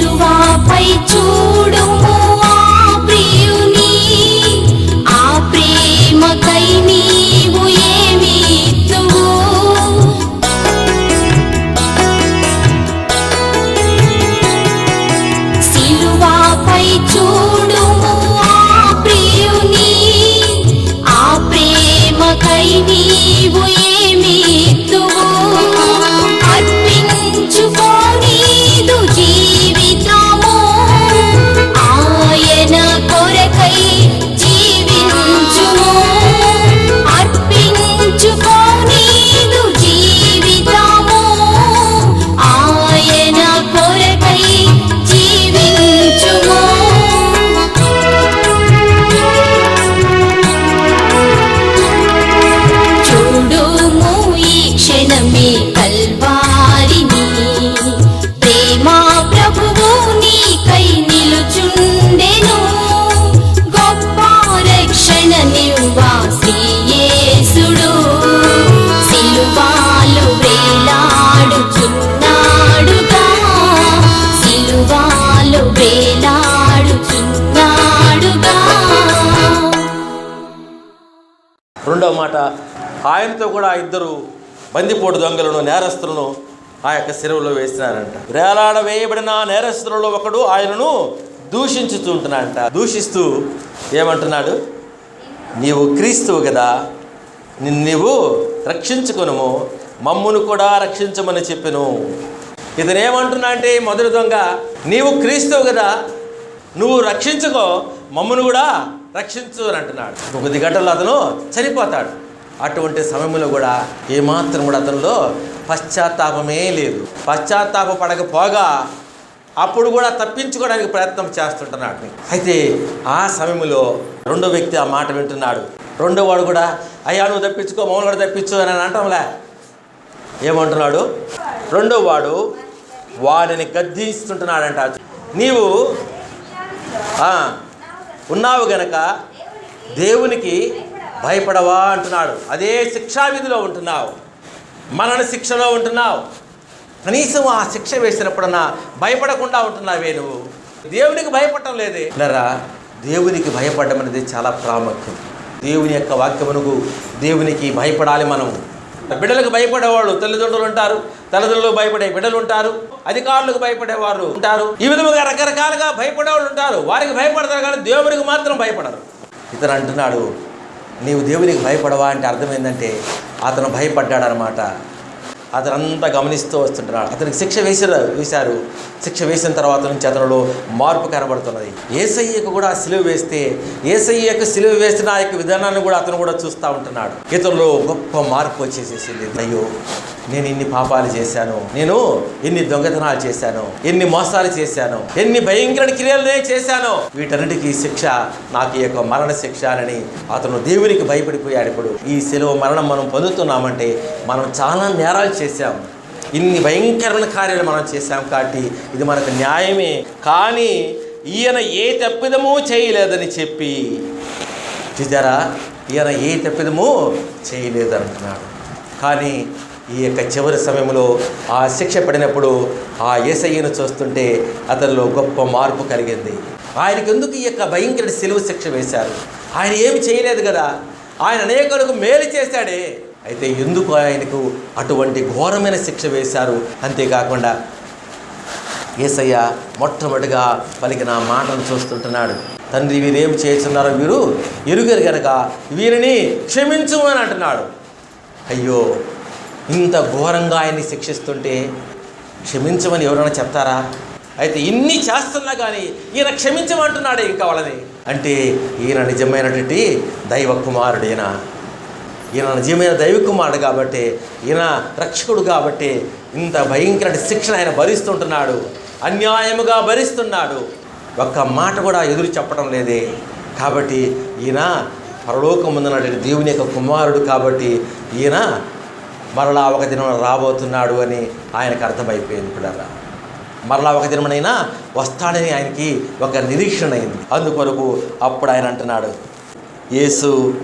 సిలువాపై చూడుము ఆ ప్రియుని. ఆ ప్రేమకై నీవు ఏమి సిలువాపై చూడుము ఆ ప్రియుని. ఆ ప్రేమకై నీవు రెండవ మాట ఆయనతో కూడా ఇద్దరు బందిపోటు దొంగలను నేరస్తులను ఆ యొక్క సెరువులో వేస్తున్నారంట వేలాడ వేయబడిన నేరస్తులలో ఒకడు ఆయనను దూషించుతుంటున్నాడంట దూషిస్తూ ఏమంటున్నాడు? నీవు క్రీస్తువు కదా నిన్ను నీవు రక్షించుకును మమ్మును కూడా రక్షించమని చెప్పెను. ఇతను ఏమంటున్నా అంటే మొదటి దొంగ నీవు క్రీస్తువు కదా నువ్వు రక్షించుకో మమ్మను కూడా రక్షించు అని అంటున్నాడు. కొద్ది గంటల్లో అతను చనిపోతాడు. అటువంటి సమయంలో కూడా ఏమాత్రం కూడా అతనిలో పశ్చాత్తాపమే లేదు. పశ్చాత్తాప పడకపోగా అప్పుడు కూడా తప్పించుకోవడానికి ప్రయత్నం చేస్తుంటున్నాడు అయితే ఆ సమయంలో రెండో వ్యక్తి ఆ మాట వింటున్నాడు. రెండో వాడు కూడా అయ్యా నువ్వు తప్పించుకో మమ్మల్ని కూడా తప్పించు అని అంటాంలే. ఏమంటున్నాడు? రెండో వాడు వాడిని గద్దిస్తుంటున్నాడంట. నీవు ఉన్నావు గనక దేవునికి భయపడవా అంటున్నాడు. అదే శిక్షావిధిలో ఉంటున్నావు. మరణ శిక్షలో ఉంటున్నావు. కనీసం ఆ శిక్ష వేసినప్పుడన్నా భయపడకుండా ఉంటున్నావే నువ్వు. దేవునికి భయపడటం లేదే. లరా దేవునికి భయపడడం అనేది చాలా ప్రాముఖ్యం. దేవుని యొక్క వాక్యమునకు దేవునికి భయపడాలి మనం. బిడ్డలకు భయపడేవాళ్ళు తల్లిదండ్రులు ఉంటారు తల్లిదండ్రులకు భయపడే బిడ్డలు ఉంటారు అధికారులకు భయపడేవారు ఉంటారు. ఈ విధముగా రకరకాలుగా భయపడేవాళ్ళు ఉంటారు. వారికి భయపడతారు కానీ దేవునికి మాత్రం భయపడరు. ఇతను అంటున్నాడు నీవు దేవునికి భయపడవా? అంటే అర్థం ఏంటంటే అతను భయపడ్డాడనమాట అతనంతా గమనిస్తూ వస్తుంటున్నాడు అతనికి శిక్ష వేసారు వేశారు. శిక్ష వేసిన తర్వాత నుంచి అతనిలో మార్పు కనబడుతున్నది. ఏసయ్యకు కూడా సిలువ వేస్తే ఏసయ్యకు సిలువ వేసిన ఆ యొక్క విధానాన్ని కూడా అతను కూడా చూస్తూ ఉంటున్నాడు. ఇతనిలో గొప్ప మార్పు వచ్చేసేసింది. అయ్యో నేను ఇన్ని పాపాలు చేశాను. నేను ఎన్ని దొంగతనాలు చేశాను. ఎన్ని మోసాలు చేశాను. ఎన్ని భయంకర క్రియలు నేను చేశాను. వీటన్నిటికీ శిక్ష నాకు ఈ యొక్క మరణ శిక్ష అని అతను దేవునికి భయపడిపోయాడు ఇప్పుడు. ఈ సెలవు మరణం మనం పొందుతున్నామంటే మనం చాలా నేరాలు చేశాం. ఇన్ని భయంకరమైన కార్యాలు మనం చేశాం కాబట్టి ఇది మనకు న్యాయమే. కానీ ఈయన ఏ తప్పిదమూ చేయలేదని చెప్పి చూసారా? ఈయన ఏ తప్పిదము చేయలేదు అంటున్నాడు కానీ ఈ యొక్క చివరి సమయంలో ఆ శిక్ష పడినప్పుడు ఆ ఏసయ్యను చూస్తుంటే అతనిలో గొప్ప మార్పు కలిగింది. ఆయనకెందుకు ఈ యొక్క భయంకర సెలవు శిక్ష వేశారు? ఆయన ఏమి చేయలేదు కదా? ఆయన అనేకులకు మేలు చేశాడే. అయితే ఎందుకు ఆయనకు అటువంటి ఘోరమైన శిక్ష వేశారు? అంతేకాకుండా ఏసయ్య మొట్టమొదటిగా పలికిన మాటను చూస్తుంటున్నాడు. తండ్రి వీరేం చేస్తున్నారో వీరు? ఎరుగరు గనక వీరిని క్షమించు అని అంటున్నాడు. అయ్యో ఇంత ఘోరంగా ఆయన్ని శిక్షిస్తుంటే క్షమించమని ఎవరైనా చెప్తారా? అయితే ఇన్ని చేస్తున్నా కానీ ఈయన క్షమించమంటున్నాడే ఇంకా వాళ్ళని. అంటే ఈయన నిజమైనటువంటి దైవ కుమారుడు ఈయన. ఈయన నిజమైన దైవ కుమారుడు కాబట్టి ఈయన రక్షకుడు కాబట్టి ఇంత భయంకర శిక్షణ ఆయన భరిస్తుంటున్నాడు. అన్యాయముగా భరిస్తున్నాడు. ఒక్క మాట కూడా ఎదురు చెప్పడం లేదే. కాబట్టి ఈయన పరలోకం ముందున్నటువంటి దేవుని యొక్క కుమారుడు కాబట్టి ఈయన మరలా ఒక దినం రాబోతున్నాడు అని ఆయనకు అర్థమైపోయింది పిల్లరా. మరలా ఒక దినమనైనా వస్తాడని ఆయనకి ఒక నిరీక్షణ అయింది. అందుకొరకు అప్పుడు ఆయన అంటున్నాడు యేసు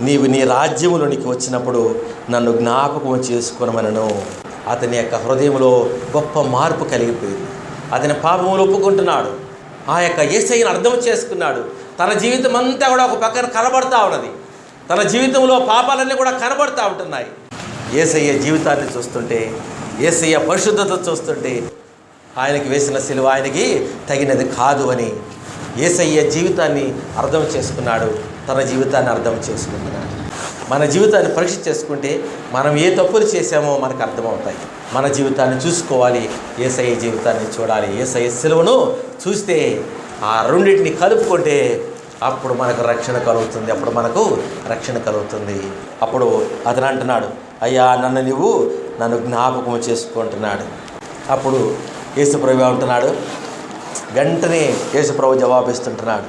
నీవు నీ రాజ్యములోనికి వచ్చినప్పుడు నన్ను జ్ఞాపకం చేసుకునమనను. అతని యొక్క హృదయంలో గొప్ప మార్పు కలిగిపోయింది. అతని పాపములు ఒప్పుకుంటున్నాడు. ఆ యొక్క ఏసైని అర్థం చేసుకున్నాడు. తన జీవితం అంతా కూడా ఒక పక్కన కనబడతా ఉన్నది. తన జీవితంలో పాపాలన్నీ కూడా కనబడతా ఉంటున్నాయి. ఏసయ్య జీవితాన్ని చూస్తుంటే ఏసయ్య పరిశుద్ధత చూస్తుంటే ఆయనకి వేసిన సిలువ ఆయనకి తగినది కాదు అని ఏసయ్య జీవితాన్ని అర్థం చేసుకున్నాడు తన జీవితాన్ని అర్థం చేసుకుంటున్నాడు మన జీవితాన్ని పరీక్ష చేసుకుంటే మనం ఏ తప్పులు చేశామో మనకు అర్థమవుతాయి. మన జీవితాన్ని చూసుకోవాలి ఏసయ్య జీవితాన్ని చూడాలి. ఏసయ్య సిలువను చూస్తే ఆ రెండింటిని కలుపుకుంటే అప్పుడు మనకు రక్షణ కలుగుతుంది అప్పుడు మనకు రక్షణ కలుగుతుంది. అప్పుడు అతను అంటున్నాడు అయ్యా నన్ను నువ్వు నన్ను జ్ఞాపకం చేసుకుంటున్నాడు. అప్పుడు యేసుప్రభు అంటున్నాడు వెంటనే యేసుప్రభు జవాబిస్తుంటున్నాడు.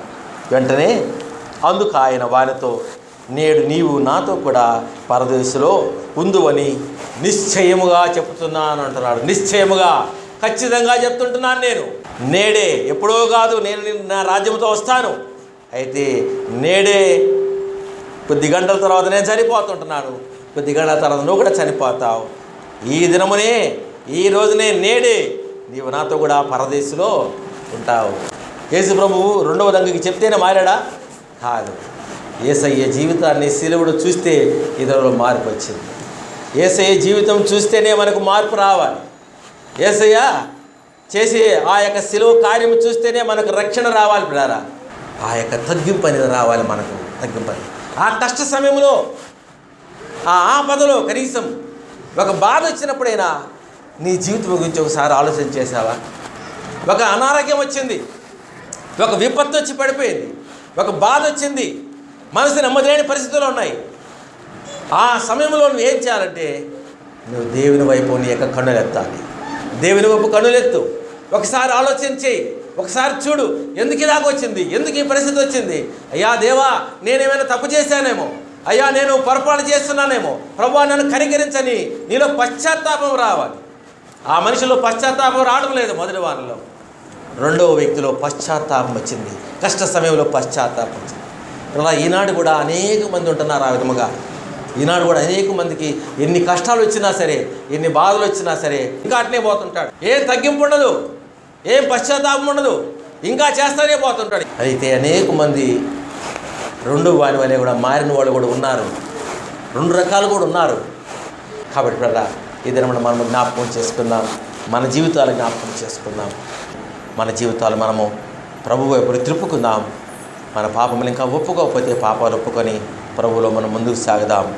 వెంటనే అందుకు ఆయన వారితో నేడు నీవు నాతో కూడా పరదేశంలో ఉందువని నిశ్చయముగా చెప్తున్నాను అంటున్నాడు. నిశ్చయముగా ఖచ్చితంగా చెప్తుంటున్నాను నేను. నేడే ఎప్పుడో కాదు నేను నా రాజ్యంతో వస్తాను. అయితే నేడే కొద్ది గంటల తర్వాత నేను చనిపోతుంటున్నాను. కొద్ది గంటల తర్వాత నువ్వు కూడా చనిపోతావు. ఈ దినమునే ఈ రోజునే నేడే నీవు నాతో కూడా పరదేశంలో ఉంటావు. యేసు ప్రభువు రెండవ రంగుకి చెప్తేనే మారాడా? కాదు. ఏసయ్య జీవితాన్ని శిలువుడు చూస్తే ఇతరులో మార్పు వచ్చింది. ఏసయ్య జీవితం చూస్తేనే మనకు మార్పు రావాలి. ఏసయ్య చేసే ఆ యొక్క సెలవు కార్యం చూస్తేనే మనకు రక్షణ రావాలి బిడారా. ఆ యొక్క తగ్గింపు అనేది రావాలి మనకు తగ్గింపు ఆ కష్ట సమయంలో ఆ ఆపదలో కనీసం ఒక బాధ వచ్చినప్పుడైనా నీ జీవితం గురించి ఒకసారి ఆలోచన చేసావా ఒక అనారోగ్యం వచ్చింది. ఒక విపత్తు వచ్చి పడిపోయింది. ఒక బాధ వచ్చింది. మనసు నెమ్మదిలేని పరిస్థితులు ఉన్నాయి. ఆ సమయంలో నువ్వు ఏం చేయాలంటే నువ్వు దేవుని వైపు నీ యొక్క కన్నులెత్తాలి దేవుని వైపు కన్నులెత్తు ఒకసారి ఆలోచన చేయి. ఒకసారి చూడు. ఎందుకు ఇలాగ వచ్చింది? ఎందుకు ఈ పరిస్థితి వచ్చింది? అయ్యా దేవా నేనేమైనా తప్పు చేశానేమో. అయ్యా నేను పొరపాటు చేస్తున్నానేమో. ప్రభు నన్ను కనికరించని నీలో పశ్చాత్తాపం రావాలి. ఆ మనిషిలో పశ్చాత్తాపం రావడం లేదు మొదటి వారంలో. రెండవ వ్యక్తిలో పశ్చాత్తాపం వచ్చింది. కష్ట సమయంలో పశ్చాత్తాపం వచ్చింది. అలా ఈనాడు కూడా అనేక మంది ఉంటున్నారు ఆ విధముగా. ఈనాడు కూడా అనేక మందికి ఎన్ని కష్టాలు వచ్చినా సరే ఎన్ని బాధలు వచ్చినా సరే ఇంకా అట్నే పోతుంటాడు. ఏం తగ్గింపు ఉండదు. ఏం పశ్చాత్తాపం ఉండదు. ఇంకా చేస్తానే పోతుంటాడు. అయితే అనేక మంది రెండు వాని వలె కూడా మారిన వాళ్ళు కూడా ఉన్నారు. రెండు రకాలు కూడా ఉన్నారు. కాబట్టి ప్రజా ఈ మనం జ్ఞాపకం చేసుకుందాం. మన జీవితాలు జ్ఞాపకం చేసుకుందాం. మన జీవితాలు మనము ప్రభు వైపు త్రిప్పుకుందాం మన పాపములు ఇంకా ఒప్పుకోకపోతే పాపాలు ఒప్పుకొని ప్రభువులో మనం ముందుకు సాగుదాం.